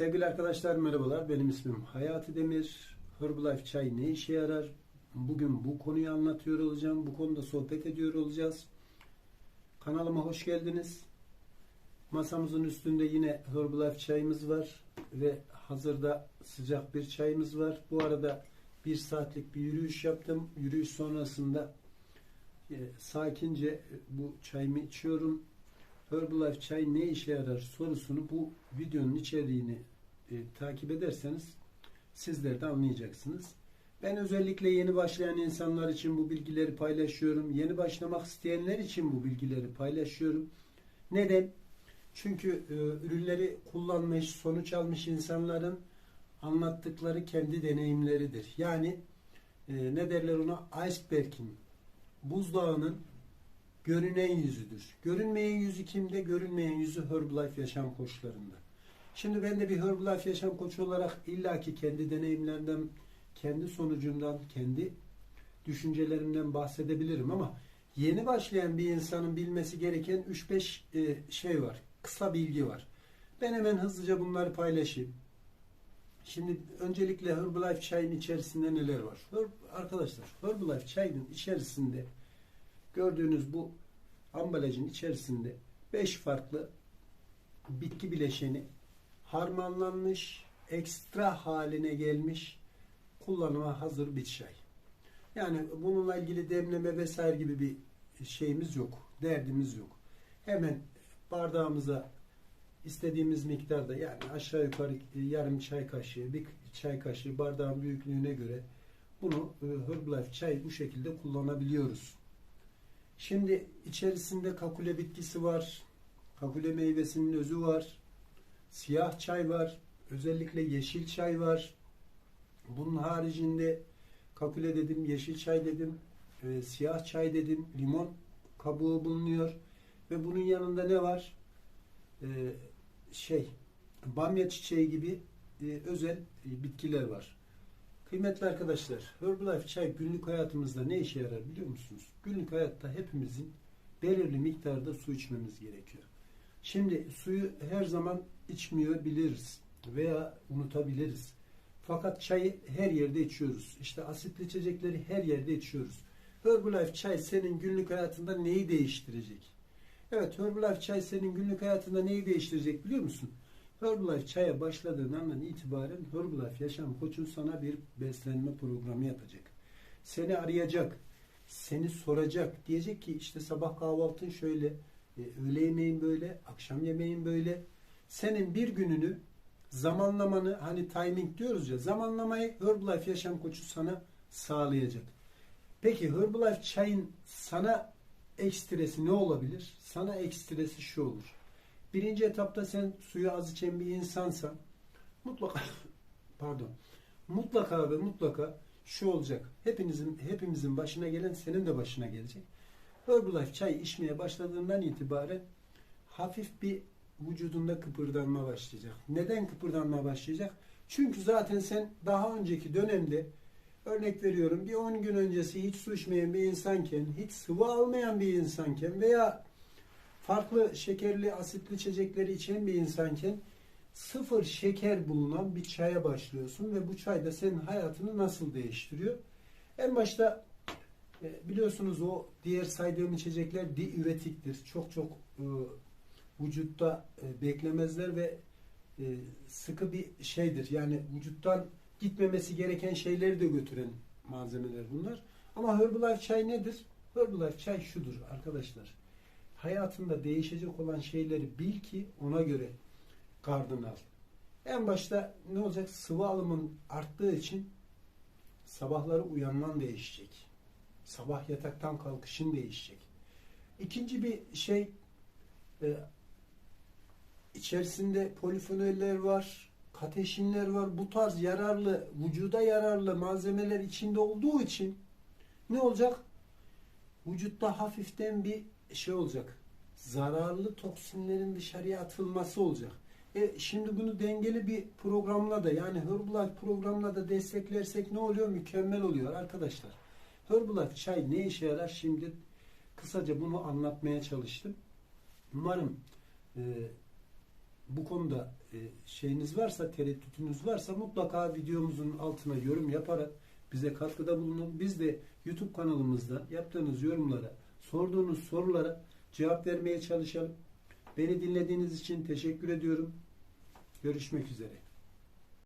Sevgili arkadaşlar merhabalar. Benim ismim Hayati Demir. Herbalife çay ne işe yarar? Bugün bu konuyu anlatıyor olacağım. Bu konuda sohbet ediyor olacağız. Kanalıma hoş geldiniz. Masamızın üstünde yine Herbalife çayımız var ve hazırda sıcak bir çayımız var. Bu arada bir saatlik bir yürüyüş yaptım. Yürüyüş sonrasında e, sakince bu çayımı içiyorum. Herbalife çay ne işe yarar sorusunu bu videonun içeriğini e, takip ederseniz sizler de anlayacaksınız. Ben özellikle yeni başlayan insanlar için bu bilgileri paylaşıyorum. Yeni başlamak isteyenler için bu bilgileri paylaşıyorum. Neden? Çünkü e, ürünleri kullanmış, sonuç almış insanların anlattıkları kendi deneyimleridir. Yani e, ne derler ona? Iceberg'in, buzdağının görünen yüzüdür. Görünmeyen yüzü kimde? Görünmeyen yüzü Herbalife yaşam koçlarında. Şimdi ben de bir Herbalife yaşam koçu olarak illaki kendi deneyimlerimden, kendi sonucumdan, kendi düşüncelerimden bahsedebilirim ama yeni başlayan bir insanın bilmesi gereken 3-5 e, şey var. Kısa bilgi var. Ben hemen hızlıca bunları paylaşayım. Şimdi öncelikle Herbalife çayın içerisinde neler var? Herb, arkadaşlar Herbalife çayın içerisinde gördüğünüz bu ambalajın içerisinde 5 farklı bitki bileşeni harmanlanmış, ekstra haline gelmiş, kullanıma hazır bir çay. Yani bununla ilgili demleme vesaire gibi bir şeyimiz yok, derdimiz yok. Hemen bardağımıza istediğimiz miktarda yani aşağı yukarı yarım çay kaşığı, bir çay kaşığı bardağın büyüklüğüne göre bunu e, Herbalife çay bu şekilde kullanabiliyoruz. Şimdi içerisinde kakule bitkisi var, kakule meyvesinin özü var, siyah çay var, özellikle yeşil çay var. Bunun haricinde kakule dedim, yeşil çay dedim, e, siyah çay dedim, limon kabuğu bulunuyor ve bunun yanında ne var? E, şey, bamya çiçeği gibi e, özel bitkiler var. Kıymetli arkadaşlar, Herbalife çay günlük hayatımızda ne işe yarar biliyor musunuz? Günlük hayatta hepimizin belirli miktarda su içmemiz gerekiyor. Şimdi suyu her zaman içmiyor biliriz veya unutabiliriz. Fakat çayı her yerde içiyoruz. İşte asitli içecekleri her yerde içiyoruz. Herbalife çay senin günlük hayatında neyi değiştirecek? Evet Herbalife çay senin günlük hayatında neyi değiştirecek biliyor musun? Herbalife çaya başladığın andan itibaren Herbalife yaşam koçun sana bir beslenme programı yapacak. Seni arayacak, seni soracak. Diyecek ki işte sabah kahvaltın şöyle, e, öğle yemeğin böyle, akşam yemeğin böyle. Senin bir gününü zamanlamanı hani timing diyoruz ya zamanlamayı Herbalife yaşam koçu sana sağlayacak. Peki Herbalife çayın sana ekstresi ne olabilir? Sana ekstresi şu olur. Birinci etapta sen suyu az içen bir insansan mutlaka pardon mutlaka ve mutlaka şu olacak. Hepinizin hepimizin başına gelen senin de başına gelecek. Herbalife çay içmeye başladığından itibaren hafif bir vücudunda kıpırdanma başlayacak. Neden kıpırdanma başlayacak? Çünkü zaten sen daha önceki dönemde örnek veriyorum bir 10 gün öncesi hiç su içmeyen bir insanken, hiç sıvı almayan bir insanken veya farklı şekerli asitli içecekleri içen bir insanken sıfır şeker bulunan bir çaya başlıyorsun ve bu çay da senin hayatını nasıl değiştiriyor? En başta e, biliyorsunuz o diğer saydığım içecekler diüretiktir. Çok çok e, vücutta e, beklemezler ve sıkı bir şeydir. Yani vücuttan gitmemesi gereken şeyleri de götüren malzemeler bunlar. Ama Herbalife çay nedir? Herbalife çay şudur arkadaşlar. Hayatında değişecek olan şeyleri bil ki ona göre gardını al. En başta ne olacak? Sıvı alımın arttığı için sabahları uyanman değişecek. Sabah yataktan kalkışın değişecek. İkinci bir şey e, içerisinde polifenoller var, kateşinler var. Bu tarz yararlı, vücuda yararlı malzemeler içinde olduğu için ne olacak? Vücutta hafiften bir şey olacak. Zararlı toksinlerin dışarıya atılması olacak. E şimdi bunu dengeli bir programla da yani Herbalife programla da desteklersek ne oluyor? Mükemmel oluyor arkadaşlar. Herbalife çay ne işe yarar? Şimdi kısaca bunu anlatmaya çalıştım. Umarım e, bu konuda e, şeyiniz varsa, tereddütünüz varsa mutlaka videomuzun altına yorum yaparak bize katkıda bulunun. Biz de YouTube kanalımızda yaptığınız yorumlara, sorduğunuz sorulara cevap vermeye çalışalım. Beni dinlediğiniz için teşekkür ediyorum. Görüşmek üzere.